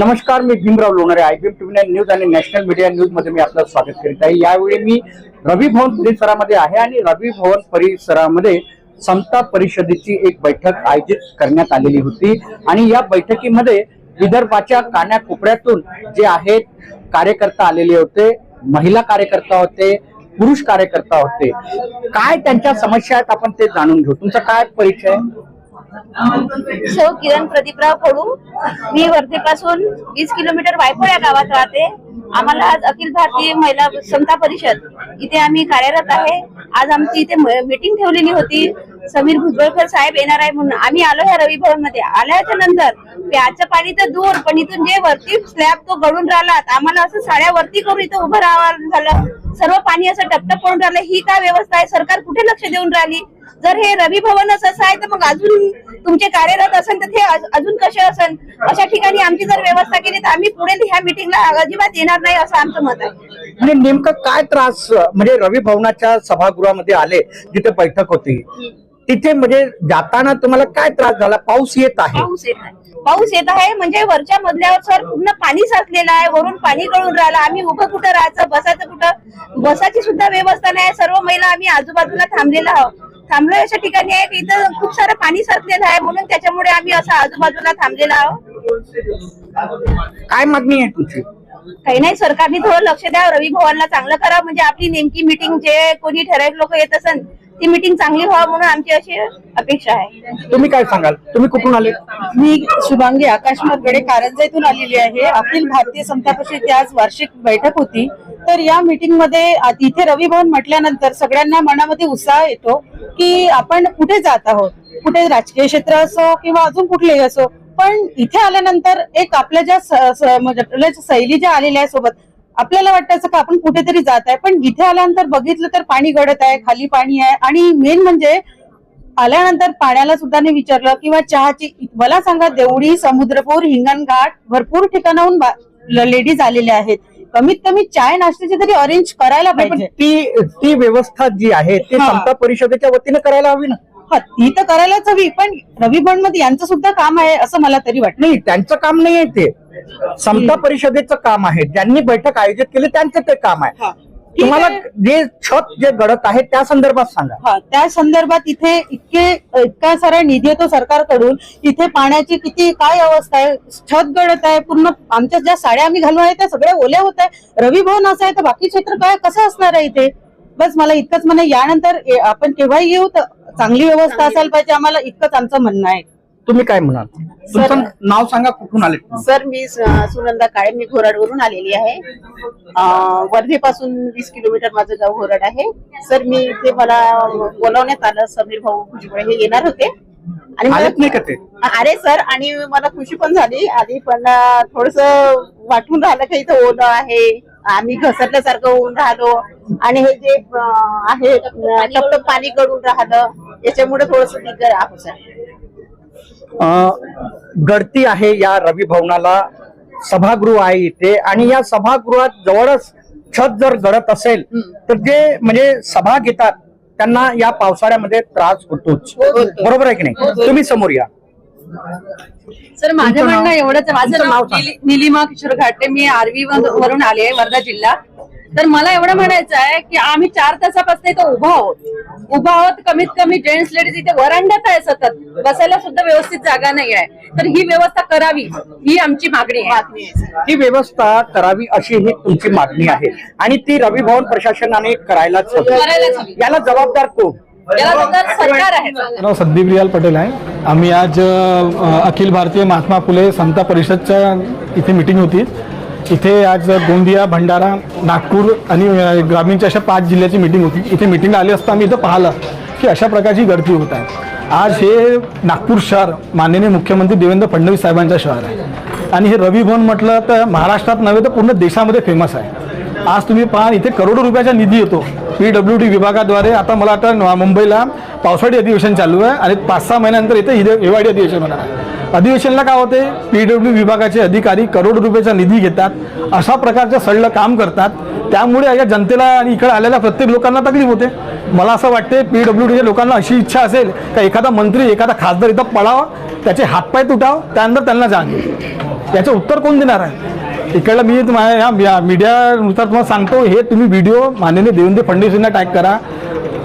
नमस्कार मी Bhimrao Lonare I B M TV nine news आणि national media न्यूजमध्ये मी आपलं स्वागत करीत आहे. यावेळी मी रवी भवन परिसरामध्ये आहे आणि रवी भवन परिसरामध्ये समता परिषदेची एक बैठक आयोजित करण्यात आलेली होती. आणि या बैठकीमध्ये विदर्भाच्या कानाकोपऱ्यातून जे आहेत कार्यकर्ता आलेले होते महिला कार्यकर्ता होते पुरुष कार्यकर्ता होते. काय त्यांच्या समस्या आहेत आपण ते जाणून घेऊ. तुमचा काय परिचय सो किरण प्रदीपराव कडू मी वर्धेपासून वीस किलोमीटर वायफळ या गावात राहते. आम्हाला आज अखिल भारतीय महिला समता परिषद इथे आम्ही कार्यरत आहे. आज आमची इथे मीटिंग ठेवलेली होती. समीर भुजबळकर साहेब येणार आहे म्हणून आम्ही आलो ह्या रवी भवनमध्ये आल्याच्यानंतर प्याचं पाणी तर दूर पण इथून जे वरती स्लॅब तो गळून राहिला आम्हाला असं साड्या वरती करून इथं उभं राहावं झालं. सर्व पाणी असं टपटप पडून राहिलं. ही काय व्यवस्था आहे? सरकार कुठे लक्ष देऊन राहिली? जर हे रवी भवनच असं आहे तर मग अजून तुमचे कार्यरत असेल तर ते अज- अजून कसे असेल? अशा ठिकाणी आमची जर व्यवस्था केली तर आम्ही पुढे ह्या मिटिंगला अजिबात येणार नाही असं आमचं मत आहे. म्हणजे नेमकं काय त्रास म्हणजे रवी भवनाच्या सभागृहामध्ये आले जिथे बैठक होती तिथे म्हणजे जाताना तुम्हाला काय त्रास झाला? पाऊस येत आहे. पाऊस येत आहे. पाऊस येत आहे म्हणजे वरच्या मजल्यावर सर पूर्ण पाणी साचलेलं आहे वरून पाणी गळून राहिलं आम्ही उभं कुठं राहायचं बसायचं कुठं? बसाची सुद्धा व्यवस्था नाही सर्व महिला आम्ही आजूबाजूला थांबलेलो आहोत. थांबलोय अशा ठिकाणी आहे इथं खूप सारं पाणी साचलेलं आहे म्हणून त्याच्यामुळे आम्ही असं आजूबाजूला थांबलेलो आहोत. काय मागणी आहे तुमची? काही नाही सरकारने थोडं लक्ष द्या. रवी भवनला चांगलं करा. म्हणजे आपली नेमकी मिटिंग जे कोणी ठराविक लोक येत असेल ती मिटिंग चांगली व्हावं म्हणून आमची अशी अपेक्षा आहे. तुम्ही काय सांगाल? तुम्ही कुठून आले? मी शुभांगी आकाश मरगडे कारंजा येथून आलेली आहे. अखिल भारतीय समता परिषदेची आज वार्षिक बैठक होती. तर या मीटिंगमध्ये इथे रवी भवन म्हटल्यानंतर सगळ्यांना मनामध्ये उत्साह येतो की आपण कुठे जात आहोत? कुठे राजकीय क्षेत्र असो किंवा अजून कुठलेही असो. पण इथे आल्यानंतर एक आपल्या ज्या म्हणजे आपल्या सैली ज्या आलेल्या आहे सोबत आपल्याला वाटायचं का आपण कुठेतरी जात आहे. पण इथे आल्यानंतर बघितलं तर पाणी गळत आहे खाली पाणी आहे. आणि मेन म्हणजे आल्यानंतर पाण्याला सुद्धा विचारलं किंवा चहाची मला सांगा देवडी समुद्रपूर हिंगणघाट भरपूर ठिकाणाहून लेडीज आलेल्या आहेत. कमीत कमी चाय नाश्त्याची तरी अरेंज करायला पाहिजे. ती ती व्यवस्था जी आहे ती. समता परिषदेच्या वतीने करायला हवी ना. हा ती तर करायलाच हवी पण रवी मध्ये यांचं सुद्धा काम आहे असं मला तरी वाटतं. नाही त्यांचं काम नाही आहे ते. समता परिषदेचं काम आहे. ज्यांनी बैठक आयोजित केली त्यांचं ते काम आहे. तुम्हाला. जे छत जे गळत आहे त्या संदर्भात सांगा. हा त्या संदर्भात इथे इतके इतका सारा निधी येतो सरकारकडून. इथे पाण्याची किती काय अवस्था आहे? छत गळत आहे पूर्ण आमच्या ज्या साड्या आम्ही घालून आहे त्या सगळ्या ओल्या होत आहे. रवी भवन असं आहे तर बाकी क्षेत्र काय कसं असणार आहे इथे? बस मला इतकंच म्हणणं. यानंतर आपण केव्हाही येऊ तर चांगली व्यवस्था असायला पाहिजे आम्हाला इतकंच आमचं म्हणणं आहे. तुम्ही काय म्हणाल? तुमचं नाव सांगा कुठून आले? सर मी सुनंदा काळे मी घोराडवरून आलेली आहे. वर्धेपासून वीस किलोमीटर माझं गाव घोराड आहे. सर मी इथे मला बोलावण्यात आलं समीर भाऊ भुजबळ हे येणार होते. आणि मला अरे सर आणि मला खुशी पण झाली. आधी पण थोडस वाटून राहिलं की इथं ओलं आहे. आम्ही घसरल्यासारखं होऊन राहिलो. आणि हे जे आहे टपटप पाणी गळून राहिलं. याच्यामुळे थोडस दिग्गज आहे या रवी भवनाला. सभागृह आहे इथे. आणि या सभागृहात जवळच छत जर गळत असेल तर जे म्हणजे सभा घेतात. त्यांना या पावसाळ्यामध्ये त्रास होतोच. बरोबर आहे की नाही? तुम्ही समोर या. सर माझं? म्हणणं एवढंच. माझं नाव निलिमा किशोर घाटे मी आरवी वरून आले आहे वर्धा जिल्हा. तर मला एवढं म्हणायचं आहे की आम्ही चार तासापासून इथं उभा आहोत. उभा आहोत कमीत कमी जेंट्स लेडीज इथे वरांड्यात आहे सतत. बसायला सुद्धा व्यवस्थित जागा नाही आहे. तर ही व्यवस्था करावी ही आमची मागणी आहे. ही व्यवस्था करावी अशी ही तुमची मागणी आहे. आणि ती रवी भवन प्रशासनाने करायलाच हवी. करायलाच हवी. याला जबाबदार कोण? याला तर सरकार आहे. नाव संदीप रियाल पटेल आहे. आम्ही आज अखिल भारतीय महात्मा फुले समता परिषदच्या इथे मिटिंग होती. इथे आज गोंदिया भंडारा नागपूर आणि ग्रामीणच्या अशा पाच जिल्ह्याची मीटिंग होती. इथे मिटिंगला आली असता आम्ही इथं पाहिलं की अशा प्रकारची गर्दी होत आहे. आज हे नागपूर शहर माननीय मुख्यमंत्री देवेंद्र फडणवीस साहेबांचं शहर आहे. आणि हे रवी भवन म्हटलं तर महाराष्ट्रात नव्हे तर पूर्ण देशामध्ये फेमस आहे. आज तुम्ही पहा इथे करोडो रुपयाचा निधी येतो. पी डब्ल्यू डी विभागाद्वारे आता मला वाटतं मुंबईला पावसाळी अधिवेशन चालू आहे आणि पाच सहा महिन्यानंतर इथे हिवाळी अधिवेशन होणार आहे. अधिवेशनला काय होते? पी डब्ल्यू विभागाचे अधिकारी करोड रुपयाचा निधी घेतात अशा प्रकारचं सडलं काम करतात. त्यामुळे या जनतेला आणि इकडे आलेल्या प्रत्येक लोकांना तकलीफ होते. मला असं वाटते पी डब्ल्यू डीच्या लोकांना अशी इच्छा असेल का एखादा मंत्री एखादा खासदार इथं पळावा त्याचे हातपाय तुटाव त्यानंतर त्यांना जाण याचं उत्तर कोण देणार आहे? इकडलं मी तुम्हाला मीडियानुसार तुम्हाला सांगतो हे तुम्ही व्हिडिओ माननीय देवेंद्र फडणवीस यांना टॅग करा.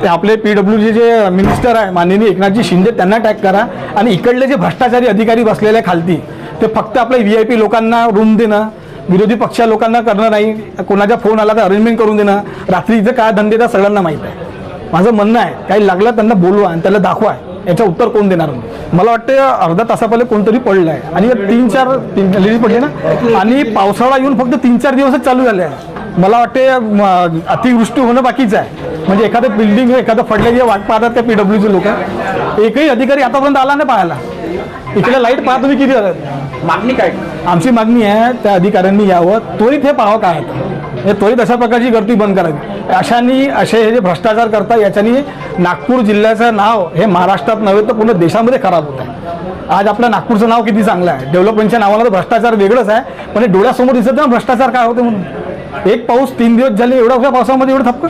आपले पी डब्ल्यू जे मिनिस्टर आहे माननीय एकनाथजी शिंदे त्यांना टॅग करा. आणि इकडले जे भ्रष्टाचारी अधिकारी बसलेले आहे खालती ते फक्त आपल्या व्ही आय पी लोकांना रूम देणं विरोधी पक्ष लोकांना करणं नाही. कोणाचा फोन आला तर अरेंजमेंट करून देणं. रात्री इथं काय धंदे त्या सगळ्यांना माहीत आहे. माझं म्हणणं आहे काही लागलं त्यांना बोलवा आणि त्याला दाखवा. याचं उत्तर कोण देणार? मला वाटतं अर्धा तासा पहिले कोणतरी पडलं आहे आणि तीन चार तीन लेडीज पडले ना? आणि पावसाळा येऊन फक्त तीन चार दिवसच चालू झाले आहे. मला वाटते अतिवृष्टी होणं बाकीचं आहे. म्हणजे एखादं बिल्डिंग एखादं फडल्याची वाट पाहतात त्या पीडब्ल्यूचे लोक. एकही अधिकारी आतापर्यंत आला नाही पाहायला. इकडे लाइट पाहा तुम्ही किती झालं मागणी काय? आमची मागणी आहे त्या अधिकाऱ्यांनी यावं. त्वरित हे पाहावं काय हे त्वरित अशा प्रकारची गर्दी बंद करावी. अशानी असे हे जे भ्रष्टाचार करतात याच्यानी नागपूर जिल्ह्याचं नाव हे महाराष्ट्रात नव्हे तर पूर्ण देशामध्ये खराब होत आहे. आज आपलं नागपूरचं नाव किती चांगलं आहे. डेव्हलपमेंटच्या नावाला तर भ्रष्टाचार वेगळंच आहे. पण हे डोळ्यासमोर दिसत ना भ्रष्टाचार काय होते म्हणून? एक पाऊस तीन दिवस झाले एवढ्या पावसामध्ये एवढं थपकं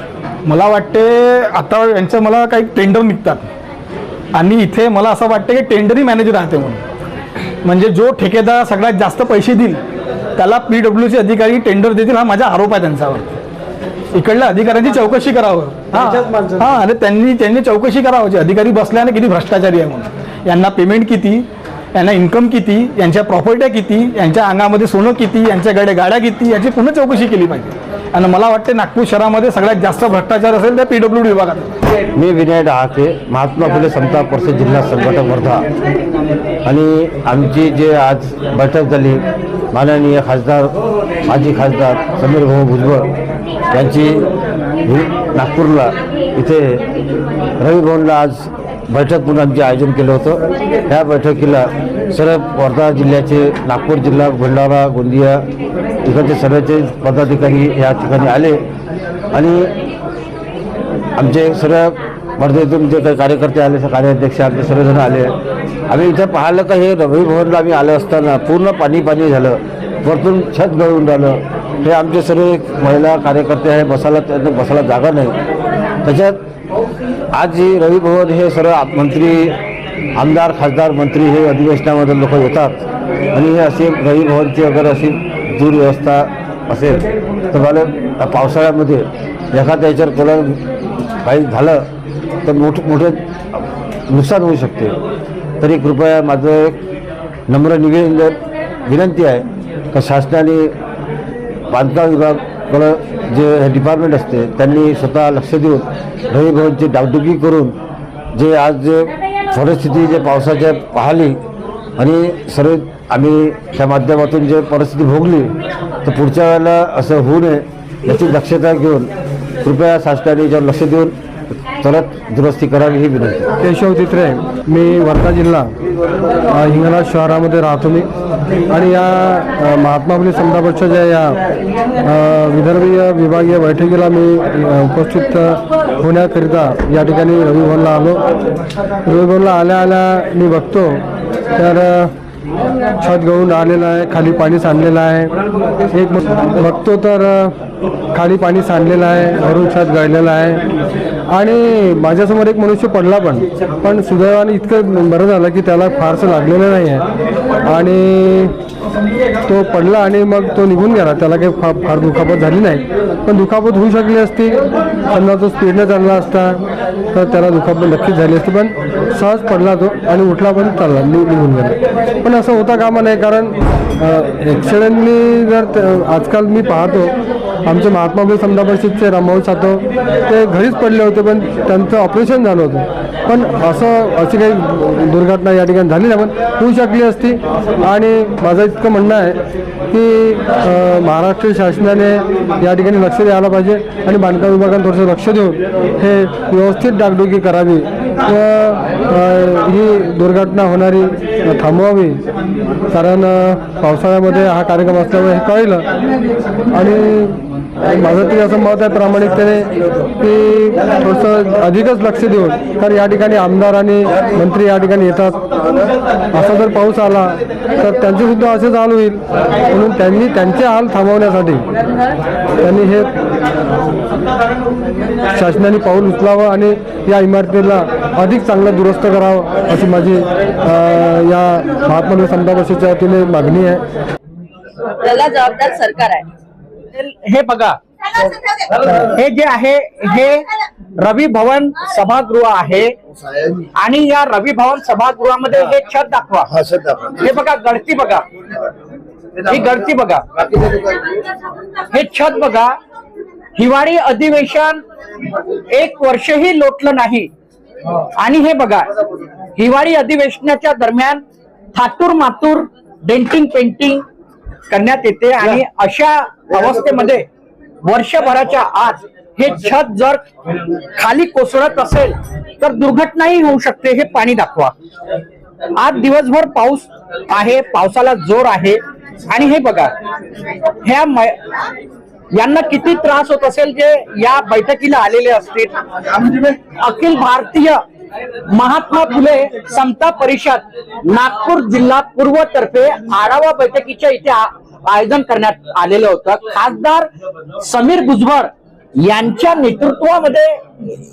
मला वाटते आता यांचं मला काही टेंडर निघतात. आणि इथे मला असं वाटतं की टेंडरही मॅनेजर राहते म्हणून. म्हणजे जो ठेकेदार सगळ्यात जास्त पैसे देईल त्याला पी डब्ल्यूचे अधिकारी टेंडर देतील हा माझा आरोप आहे त्यांच्यावर. इकडल्या अधिकाऱ्यांची चौकशी करावं. हा. हा आणि त्यांनी त्यांनी चौकशी करावं. जे अधिकारी बसल्याने किती भ्रष्टाचारी आहे म्हणून. यांना पेमेंट किती? यांना इन्कम किती यांच्या प्रॉपर्ट्या किती यांच्या अंगामध्ये सोनं किती यांच्याकडे गाड्या किती याची पुन्हा चौकशी केली पाहिजे. आणि मला वाटते नागपूर शहरामध्ये सगळ्यात जास्त भ्रष्टाचार असेल त्या पी डब्ल्यू डी विभागात. मी विनय डहाके महात्मा फुले समता परिषद जिल्हा संघटक वर्धा. आणि आमची जे आज बैठक झाली माननीय खासदार माजी खासदार समीर भाऊ भुजबळ यांची नागपूरला इथे रवी भवनला आज बैठक म्हणून आमचे आयोजन केलं होतं. ह्या बैठकीला सर्व वर्धा जिल्ह्याचे नागपूर जिल्हा भंडारा गोंदिया इकडचे सर्वचे पदाधिकारी या ठिकाणी आले. आणि आमचे सर्व वर्धेतून जे काही कार्यकर्ते आले कार्याध्यक्ष आमचे सर्वजण आले. आम्ही इथं पाहिलं का हे रवी भवनला आम्ही आलं असताना पूर्ण पाणी पाणी झालं. वरतून छत गळून राहिलं. हे आमचे सर्व एक महिला कार्यकर्ते आहे बसायला त्यांना बसायला जागा नाही. त्याच्यात आज जे रवी भवन हे सर्व मंत्री आमदार खासदार मंत्री हे अधिवेशनामध्ये लोक येतात. आणि हे असे रवी भवनची अगर अशी दुर्व्यवस्था असेल तर मला पावसाळ्यामध्ये एखाद्या याच्यावर कलर काही झालं तर मोठं मोठं नुकसान होऊ शकते. तरी कृपया माझं एक नम्र निवेदन विनंती आहे का शासनाने बांधकाम विभाग पण जे डिपार्टमेंट असते त्यांनी स्वतः लक्ष देऊन रवी डागडुगी करून जे आज जे परिस्थिती जे पावसाच्या पाहिली आणि सर्व आम्ही त्या माध्यमातून जे परिस्थिती भोगली तर पुढच्या वेळेला असं होऊ नये याची दक्षता घेऊन कृपया शासनाने याच्यावर लक्ष देऊन तरत दुरुस्ती करावी ही विनंती. केशव तित्रे मी वर्धा जिल्हा हिंगणा शहरामध्ये राहतो मी. आणि या महात्मा फुले संतापक्षाच्या या विदर्भीय विभागीय बैठकीला मी उपस्थित होण्याकरिता या ठिकाणी रविभवनला आलो. रविभवनला आल्या आल्या मी बघतो तर छत गळून आलेलं आहे खाली पाणी सांडलेलं आहे. एक मग- बघतो तर खाली पाणी सांडलेलं आहे वरून छत गळलेलं आहे. आणि माझ्यासमोर एक मनुष्य पडला पण. पण सुदैवाने इतकं बरं झालं की त्याला फारसं लागलेलं नाही आहे. आणि तो पडला आणि मग तो निघून गेला. त्याला काही फार फार दुखापत झाली नाही. पण दुखापत होऊ शकली असती. समजा तो स्पीडने चालला असता तर त्याला दुखापत नक्कीच झाली असती. पण सहज पडला तो आणि उठला पण चालला निघून गेला. पण असं होता कामा नाही कारण ॲक्सिडेंटनी जर आजकाल मी पाहतो आमचे महात्मा फुले समजा परिषदचे रामभाऊ सातव ते घरीच पडले होते पण त्यांचं ऑपरेशन झालं होतं. पण असं अशी काही दुर्घटना या ठिकाणी झाली नाही पण होऊ शकली असती. आणि माझं इतकं म्हणणं आहे की महाराष्ट्र शासनाने या ठिकाणी लक्ष द्यायला पाहिजे आणि बांधकाम विभागाने थोडंसं लक्ष देऊन हे व्यवस्थित डागडुगी करावी व ही दुर्घटना होणारी थांबवावी. कारण पावसाळ्यामध्ये हा कार्यक्रम असल्यामुळे हे कळलं. आणि माझं ते असं मत आहे प्रामाणिकतेने की थोडंसं अधिकच लक्ष देऊन तर या ठिकाणी आमदार आणि मंत्री या ठिकाणी येतात. असा जर पाऊस आला तर त्यांचे सुद्धा असेच हाल होईल. म्हणून त्यांनी त्यांचे हाल थांबवण्यासाठी त्यांनी हे शासनाने पाऊल उचलावं आणि या इमारतीला अधिक चांगलं दुरुस्त करावं अशी माझी या महात्मा फुले समता परिषदेच्या वतीने मागणी आहे. त्याला जबाबदार सरकार आहे. हे बघा. हे जे आहे हे रवी भवन सभागृह आहे. आणि या रवी भवन सभागृहामध्ये हे छत दाखवा. हे बघा गळती बघा. ही गळती बघा. हे छत बघा. हिवाळी अधिवेशन एक वर्षही लोटलं नाही. आणि हे बघा हिवाळी अधिवेशनाच्या दरम्यान थातूर मातूर डेंटिंग पेंटिंग करण्यात येते आणि अशा अवस्थेमध्ये वर्षभराच्या आत हे छत जर खाली कोसळत असेल तर दुर्घटनाही होऊ शकते हे पाणी दाखवा. आज दिवसभर पाऊस आहे पावसाला जोर आहे. आणि हे बघा ह्या मै- यांना किती त्रास होत असेल जे या बैठकीला आलेले असतील? अखिल भारतीय महात्मा फुले समता परिषद नागपूर जिल्हा पूर्व तर्फे आढावा बैठकीच्या इथे आयोजन करण्यात आलेलं होतं. खासदार समीर भुजबळ यांच्या नेतृत्वामध्ये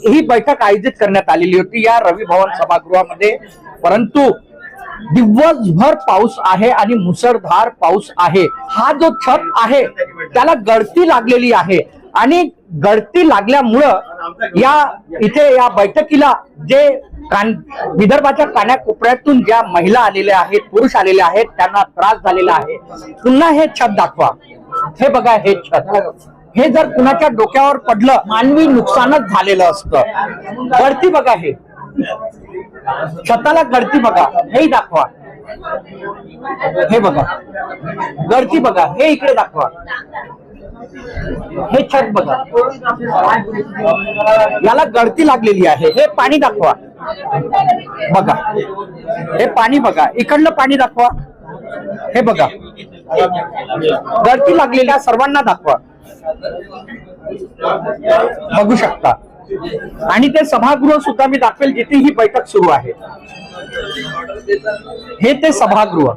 ही बैठक आयोजित करण्यात आलेली होती. या रवी भवन सभागृहामध्ये परंतु दिवसभर पाऊस आहे आणि मुसळधार पाऊस आहे. हा जो छत आहे त्याला गळती लागलेली आहे. आणि गळती लागल्यामुळं या इथे या बैठकीला जे कान विदर्भाच्या कानाकोपऱ्यातून ज्या महिला आलेल्या आहेत पुरुष आलेले आहेत त्यांना त्रास झालेला आहे. पुन्हा हे छत दाखवा. हे बघा हे छत. हे जर कुणाच्या डोक्यावर पडलं मानवी नुकसानच झालेलं असतं. गळती बघा हे. छताला गळती बघा. हेही दाखवा. हे बघा. गळती बघा. हे इकडे दाखवा. हे छत बघा. याला गळती लागलेली आहे. हे पाणी दाखवा. बघा. हे पाणी बघा. इकडलं पाणी दाखवा. हे बघा. गळती लागलेल्या सर्वांना दाखवा. बघू शकता. आणि ते सभागृह सुद्धा मी दाखवेल जिथे ही बैठक सुरू आहे. हे ते सभागृह.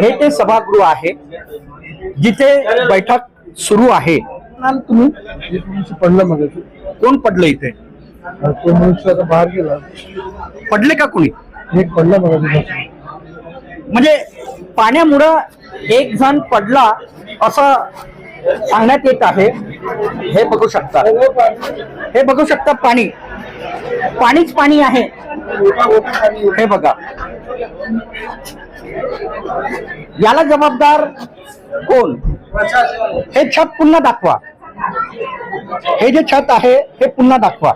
हे ते सभागृह आहे. जिथे बैठक सुरू आहे. तुम्ही? पडलं मग कोण पडलं इथे? तो मनुष्य आता बाहेर गेला पडले का कुणी? एक पडलं मग म्हणजे पाण्यामुळं एक जण पडला असं सांगण्यात येत आहे. हे बघू शकता. हे बघू शकता पाणी. पाणीच पाणी आहे. हे बघा. याला जबाबदार कोण? हे छत पुन्हा दाखवा. हे जे छत आहे हे पुन्हा दाखवा.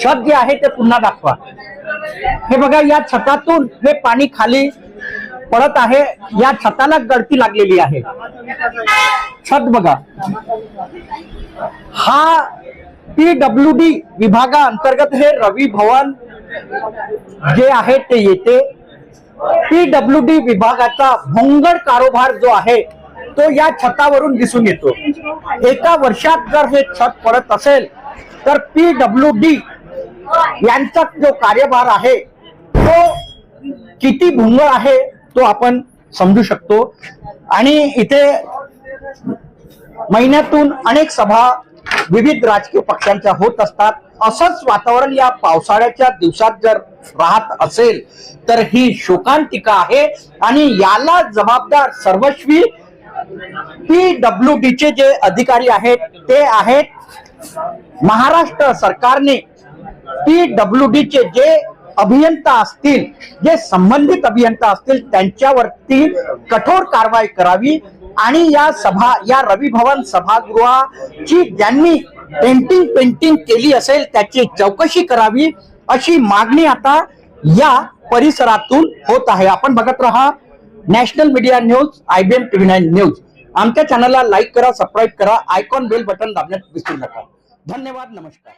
छत जे आहे ते पुन्हा दाखवा. हे बघा या छतातून हे पाणी खाली पडत आहे. या छताला गळती लागलेली आहे. छत बघा. हा पी डब्ल्यू डी विभागा अंतर्गत हे रवी भवन जे आहे ते येते. पीडब्ल्यू डी विभागाचा भोंगड कारोबार जो आहे तो या छतावरून दिसून येतो. एका वर्षात जर हे छत पडत असेल तर पीडब्ल्यू डी यांचा जो कार्यभार आहे तो किती भुंगळ आहे तो आपण समजू शकतो. आणि इथे महिन्यातून अनेक सभा विविध राजकीय पक्षांच्या होत असतात. असंच वातावरण या पावसाळ्याच्या दिवसात जर राहत असेल तर ही शोकांतिका आहे. आणि याला जबाबदार सर्वस्वी पी डब्ल्यू चे जे अधिकारी आहेत ते आहेत महाराष्ट्र सरकारने पी डब्ल्यू चे जे अभियंता असतील जे संबंधित अभियंता असतील त्यांच्यावरती कठोर कारवाई करावी. आणि या सभा या रवी भवन सभागृहाची ज्यांनी पेंटिंग पेंटिंग केली असेल त्याची चौकशी करावी अशी मागणी आता या परिसरातून होत आहे. आपण बघत राहा national media news IBM TV nine news. आमच्या चॅनलला लाईक करा सबस्क्राईब करा आयकॉन बेल बटन दाबण्यात विसरू नका. धन्यवाद नमस्कार.